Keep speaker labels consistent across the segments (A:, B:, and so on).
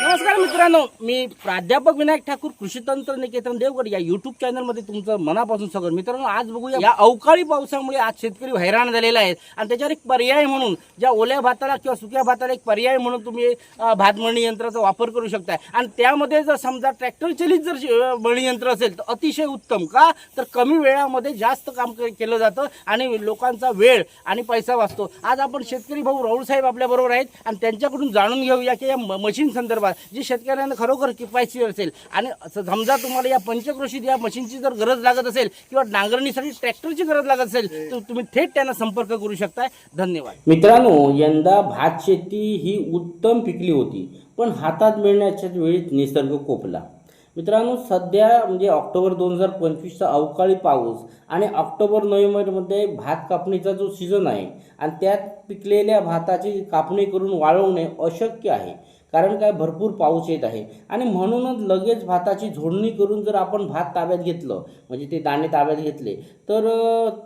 A: नमस्कार मित्रांनो मी प्राध्यापक विनायक ठाकूर कृषी तंत्र निकेतन देवगड या युट्यूब चॅनलमध्ये तुमचं मनापासून स्वागत. मित्रांनो आज बघूया या अवकाळी पावसामुळे आज शेतकरी हैराण झालेला आहेत. आणि त्याच्यावर एक पर्याय म्हणून ज्या ओल्या भाताला किंवा सुक्या भाताला एक पर्याय म्हणून तुम्ही भातमळणी भात मळणी यंत्राचा वापर करू शकताय. आणि त्यामध्ये जर समजा ट्रॅक्टर चलित जर मळणी यंत्र असेल तर अतिशय उत्तम का? तर कमी वेळामध्ये जास्त काम केलं जातं आणि लोकांचा वेळ आणि पैसा वाचतो. आज आपण शेतकरी भाऊ राहुल साहेब आपल्याबरोबर आहेत आणि त्यांच्याकडून जाणून घेऊया की या मशीन संदर्भात जी शेतकऱ्यांना खरोखर किफायतशीर असेल आणि असं समजा तुम्हाला या पंचक्रोशीत या मशीनची जर गरज लागत असेल किंवा नांगरणीसाठी ट्रॅक्टरची गरज लागत असेल तर तुम्ही थेट त्यांना संपर्क करू शकताय. धन्यवाद. मित्रांनो यंदा भात शेती ही उत्तम पिकली होती पण हातात मिळण्याच्या वेळी निसर्ग कोपला. मित्रांनो सध्या म्हणजे ऑक्टोबर दोन हजार पंचवीसचा अवकाळी पाऊस आणि ऑक्टोबर नोव्हेंबरमध्ये भात कापणीचा जो सीझन आहे आणि त्यात पिकलेल्या भाताची कापणी करून वाळवणे अशक्य आहे. कारण काय? भरपूर पाऊस येत आहे. आणि म्हणूनच लगेच भाताची झोडणी करून जर आपण भात ताब्यात घेतलं म्हणजे ते दाणे ताब्यात घेतले तर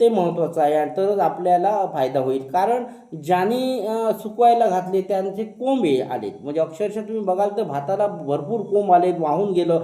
A: ते महत्त्वाचं आहे आणि तरच आपल्याला फायदा होईल. कारण ज्याने सुकवायला घातले त्यांचे कोंबे आलेत. म्हणजे अक्षरशः तुम्ही बघाल तर भाताला भरपूर कोंब आले वाहून गेलं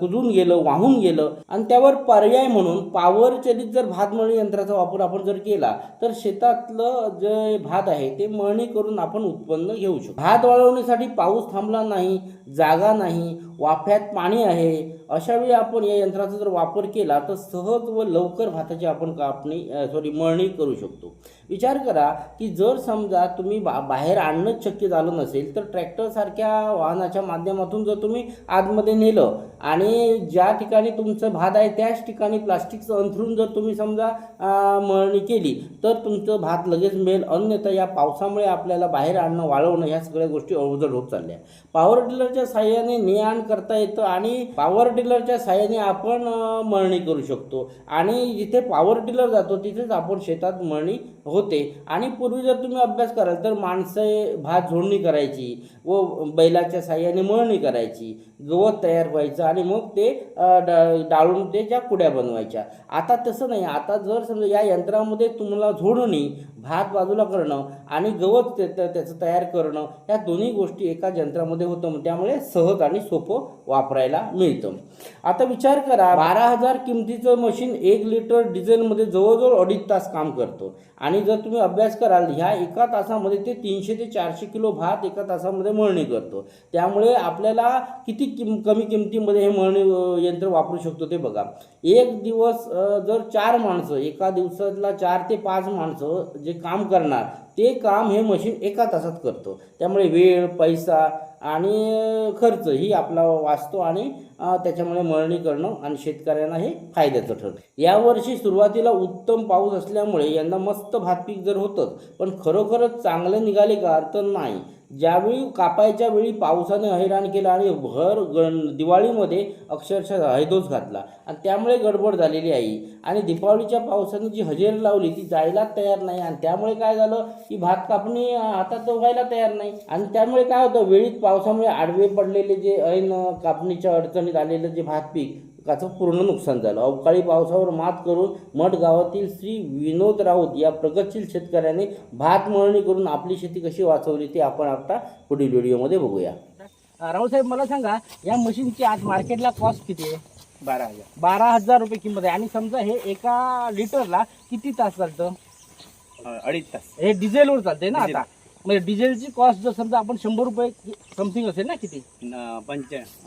A: कुजून गेलं वाहून गेलं. आणि त्यावर पर्याय म्हणून पावर चलित जर भात मळणी यंत्राचा वापर आपण जर केला तर शेतातलं जे भात आहे ते मळणी करून आपण उत्पन्न घेऊ शकतो. भात वाळवण्यासाठी पाऊस थांबला नाही जागा नाही वाफ्यात पाणी आहे अशावेळी आपण या यंत्राचा जर वापर केला तर सहज व लवकर भाताची आपण कापणी सॉरी मळणी करू शकतो. विचार करा की जर समजा तुम्ही बा बाहेर आणणंच शक्य झालं नसेल तर ट्रॅक्टरसारख्या वाहनाच्या माध्यमातून जर तुम्ही आतमध्ये नेलं आणि ज्या ठिकाणी तुमचं भात आहे त्याच ठिकाणी प्लास्टिकचं अंथरून जर तुम्ही समजा मळणी केली तर तुमचं भात लगेच मिळेल अन्यथा या पावसामुळे आपल्याला बाहेर आणणं वाळवणं ह्या सगळ्या गोष्टी अवजड होत चालल्या. पॉवर टिलरच्या साह्याने ने आण करता येतं आणि पॉवर टिलरच्या साह्याने आपण मळणी करू शकतो. आणि जिथे पॉवर टिलर जातो तिथेच आपण शेतात मळणी होते. आणि पूर्वी जर तुम्ही अभ्यास कराल तर माणसे भात झोडणी करायची व बैलाच्या साह्याने मळणी करायची. गवत तयार व्हायचं आणि मग ते डाळून ते ज्या कुड्या बनवायच्या. आता तसं नाही. आता जर समजा या यंत्रामध्ये तुम्हाला झोडणी भात बाजूला करणं आणि गवत ते- त्याचं तयार करणं या दोन्ही गोष्टी एका यंत्रामध्ये होतं. त्यामुळे सहज आणि सोपं वापरायला मिळतं. आता विचार करा बारा हजार किमतीचं मशीन एक लिटर डिझेलमध्ये जवळजवळ अडीच तास काम करतो. आणि जर तुम्ही अभ्यास कराल ह्या एका तासामध्ये ते तीनशे ते चारशे किलो भात एका तासामध्ये मळणी करतो. त्यामुळे आपल्याला किती किम कमी किमतीमध्ये हे मळणी यंत्र वापरू शकतो ते बघा. एक दिवस जर चार माणसं एका दिवसातला चार ते पाच माणसं जे काम करणार ते काम हे मशीन एका तासात करतो. त्यामुळे वेळ पैसा आणि खर्च ही आपला वाचतो आणि त्याच्यामुळे मळणी करणं आणि शेतकऱ्यांना हे फायद्याचं ठरतं. यावर्षी सुरुवातीला उत्तम पाऊस असल्यामुळे यंदा मस्त भात पीक जर होतं पण खरोखरच चांगलं निघाले का तर नाही. ज्यावेळी कापायच्या वेळी पावसाने हैराण केलं आणि भर गण दिवाळीमध्ये अक्षरशः हैदोस घातला. आणि त्यामुळे गडबड झालेली आहे आणि दीपावलीच्या पावसाने जी हजेरी लावली ती जायलाच तयार नाही. आणि त्यामुळे काय झालं? की भात कापणी हातात व्हायला तयार नाही. आणि त्यामुळे काय होतं? वेळीत पावसामुळे आडवे पडलेले जे ऐन कापणीच्या अडचणीत आलेलं जे भात पीक पिकाचं पूर्ण नुकसान झालं. अवकाळी पावसावर मात करून मठ गावातील श्री विनोद राऊत या प्रगतशील शेतकऱ्याने भात मळणी करून आपली शेती कशी वाचवली ते आपण आता पुढील व्हिडिओमध्ये बघूया. राहुल साहेब मला सांगा या मशीनची आज मार्केटला कॉस्ट किती आहे?
B: बारा हजार.
A: बारा हजार रुपये किंमत आहे. आणि समजा हे एका लिटरला किती तास चालतं?
B: अडीच तास.
A: हे डिझेलवर चालतंय ना. आता? म्हणजे डिझेलची कॉस्ट जर समजा आपण शंभर रुपये समथिंग असेल ना किती?
B: न- पंच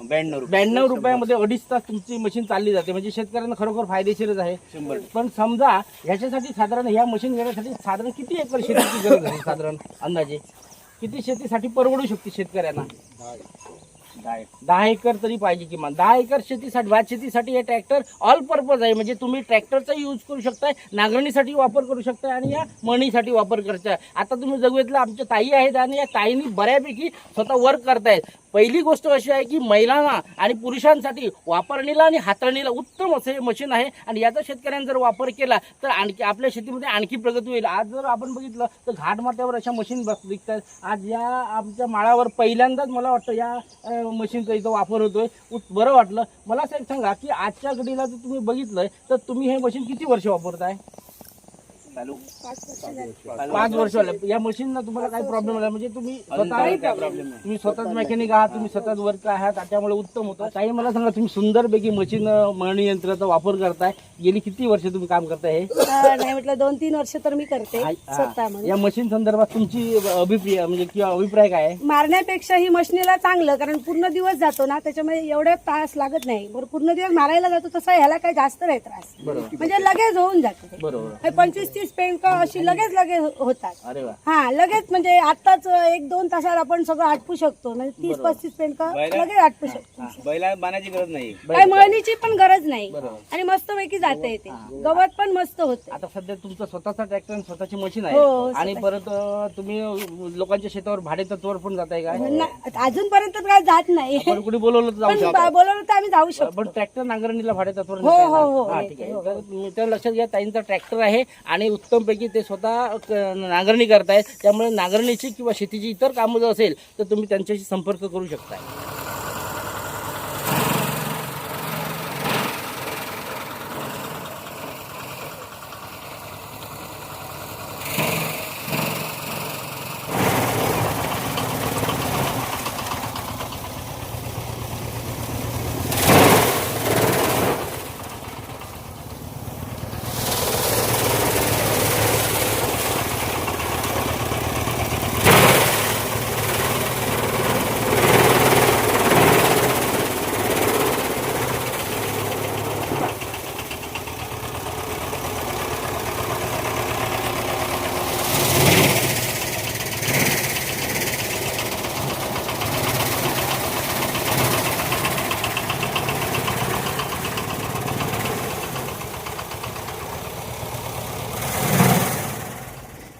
B: ब्याण्णव रुपये.
A: ब्याण्णव रुपयामध्ये अडीच तास तुमची मशीन चालली जाते. म्हणजे शेतकऱ्यांना खरोखर फायदेशीरच आहे.
B: शंभर.
A: पण समजा ह्याच्यासाठी साधारण ह्या मशीन घेण्यासाठी साधारण किती एकर शेतीची गरज आहे साधारण अंदाजे? किती शेतीसाठी परवडू शकते शेतकऱ्यांना?
B: दहा
A: दहा एकर तरी पाहिजे किमान. दहा एकर शेतीसाठी भात शेतीसाठी हे ट्रॅक्टर ऑल पर्पज आहे. म्हणजे तुम्ही ट्रॅक्टरचा यूज करू शकताय नांगरणीसाठी वापर करू शकताय आणि या मणीसाठी वापर करताय. आता तुम्ही जगवेतला आमच्या ताई आहेत आणि या ताईंनी बऱ्यापैकी स्वतः वर्क करतायत. पहिली गोष्ट अशी आहे की महिलांना आणि पुरुषांसाठी वापरणीला आणि हाताळणीला उत्तम असं हे मशीन आहे. आणि याचा शेतकऱ्यांनी जर वापर केला तर आणखी आपल्या शेतीमध्ये आणखी प्रगती होईल. आज जर आपण बघितलं तर घाटमाथ्यावर अशा मशीन बस दिसतात आज या आमच्या माळावर पहिल्यांदाच मला वाटतं या मशीनचा इथं वापर होतोय. बरं वाटलं. मला साहेब सांगा की आजच्या घडीला जर तुम्ही बघितलं तर तुम्ही हे मशीन किती वर्ष वापरताय? पाच वर्ष झाले. या मशीनला तुम्हाला काय प्रॉब्लेम आला. म्हणजे तुम्ही स्वतः तुम्ही स्वतःच मेकॅनिक आहात तुम्ही स्वतःच वर्क आहात त्यामुळे उत्तम होतं. काही मला सांगा तुम्ही सुंदरपैकी मशीन मळणी यंत्राचा वापर करताय. गेली किती वर्ष तुम्ही काम करताय हे?
C: नाही म्हटलं दोन तीन वर्ष तर मी करते स्वतः
A: या मशीन संदर्भात तुमची अभिप्राय म्हणजे किंवा अभिप्राय काय आहे?
C: मारण्यापेक्षा ही मशनीला चांगलं कारण पूर्ण दिवस जातो ना त्याच्यामध्ये एवढे तास लागत नाही. बरं पूर्ण दिवस मारायला जातो तसं ह्याला काही जास्त नाही त्रास. म्हणजे लगेच होऊन जाते. हे पंचवीस तीस पेंक अशी लगेच लगेच हो- होतात.
A: अरे वा.
C: हा लगेच म्हणजे आताच एक दोन तासात आपण सगळं आटपू शकतो. म्हणजे तीस पस्तीस पेंक लगेच आटपू शकतो.
B: हा, बैला बांधायची गरज नाही.
C: काही मळणीची पण गरज नाही. आणि मस्त पैकी जाता येते गवत पण मस्त होते.
A: आता सध्या तुमचा स्वतःचा ट्रॅक्टर आणि स्वतःची मशीन
C: हो,
A: आहे आणि परत अं, तुम्ही लोकांच्या शेतावर भाडे तत्वावर पण जाताय काय
C: अजूनपर्यंत काय जात नाही.
A: पण कुठे बोलवलं तर जाऊ
C: पण
A: शकता.
C: बोलवलं तर आम्ही जाऊ शकतो.
A: पण ट्रॅक्टर नांगरणीला भाडे तत्वावर
C: हो,
A: नेताय
C: हो,
A: ना?
C: हो,
A: हा, ठीक आहे.
C: हो.
A: तर लक्षात घ्या ताईंचा ट्रॅक्टर आहे आणि उत्तमपैकी ते स्वतः नांगरणी करतायत. त्यामुळे नांगरणीची किंवा शेतीची इतर कामं जर असेल तर तुम्ही त्यांच्याशी संपर्क करू शकताय.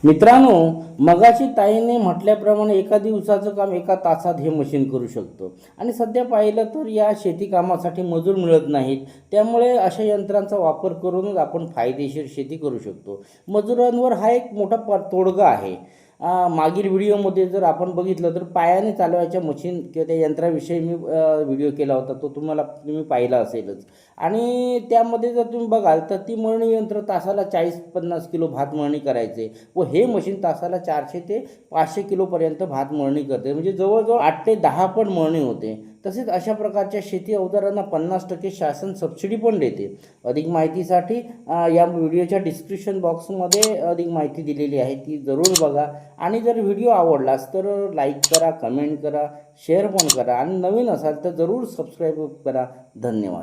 A: मित्रांनो मगाशी ताईने म्हटल्याप्रमाणे एका दिवसाचं काम एका तासात हे मशीन करू शकतो. आणि सध्या पाहिलं तर या शेती कामासाठी मजूर मिळत नाहीत. त्यामुळे अशा यंत्रांचा वापर करूनच आपण फायदेशीर शेती करू शकतो. मजुरांवर हा एक मोठा प तोडगा आहे. मागील व्हिडिओमध्ये जर आपण बघितलं तर पायाने चालवायच्या मशीन किंवा त्या यंत्राविषयी मी व्हिडिओ केला होता. तो तुम्हाला तुम्ही पाहिला असेलच. आणि त्यामध्ये जर तुम्ही बघाल तर ती मळणी यंत्र तासाला चाळीस पन्नास किलो भात मळणी करायचे व हे मशीन तासाला चारशे ते पाचशे किलोपर्यंत भात मळणी करते. म्हणजे जवळजवळ आठ ते दहा पण मळणी होते. तसेच अशा प्रकारच्या शेती अवजारांना पन्नास टक्के शासन सबसिडी पण देते. अधिक माहितीसाठी या व्हिडिओच्या डिस्क्रिप्शन बॉक्समध्ये अधिक माहिती दिलेली आहे ती जरूर बघा. आणि जर व्हिडिओ आवडलास तर लाईक करा कमेंट करा शेअर पण करा. आणि नवीन असाल तर जरूर सबस्क्राईब करा. धन्यवाद.